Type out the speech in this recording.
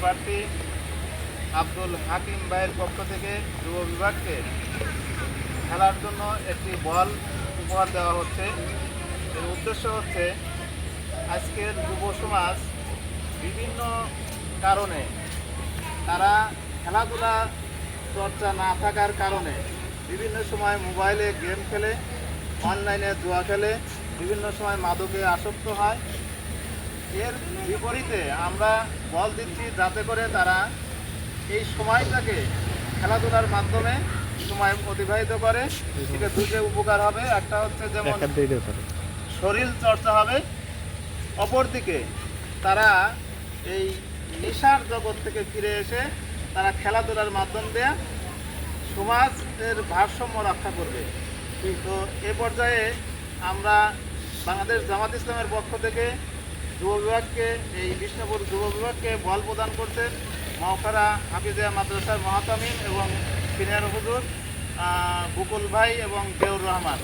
প্রার্থী আব্দুল হাকিম ভাইয়ের পক্ষ থেকে যুব বিভাগকে খেলার জন্য একটি বল উপহার দেওয়া হচ্ছে। এর উদ্দেশ্য হচ্ছে আজকের যুব সমাজ বিভিন্ন কারণে তারা খেলাধুলা চর্চা না থাকার কারণে বিভিন্ন সময় মোবাইলে গেম খেলে, অনলাইনে জুয়া খেলে, বিভিন্ন সময় মাদকে আসক্ত হয়। এর বিপরীতে আমরা বল দিচ্ছি যাতে করে তারা এই সময়টাকে খেলাধুলার মাধ্যমে সময় অতিবাহিত করে। এটা দুটো উপকার হবে। একটা হচ্ছে যেমন শরীর চর্চা হবে। অপরদিকে তারা এই নেশার জগৎ থেকে ফিরে এসে তারা খেলাধুলার মাধ্যম দিয়ে সমাজের ভারসাম্য রক্ষা করবে। তো এ পর্যায়ে আমরা বাংলাদেশ জামাত ইসলামের পক্ষ থেকে যুব বিভাগকে এই বিষ্ণুপুর যুব বিভাগকে বল প্রদান করছেন মহকারা হাফিজিয়া মাদ্রাসার মহাতামিম এবং সিনিয়র হুজুর বুকুল ভাই এবং দেউর রহমান।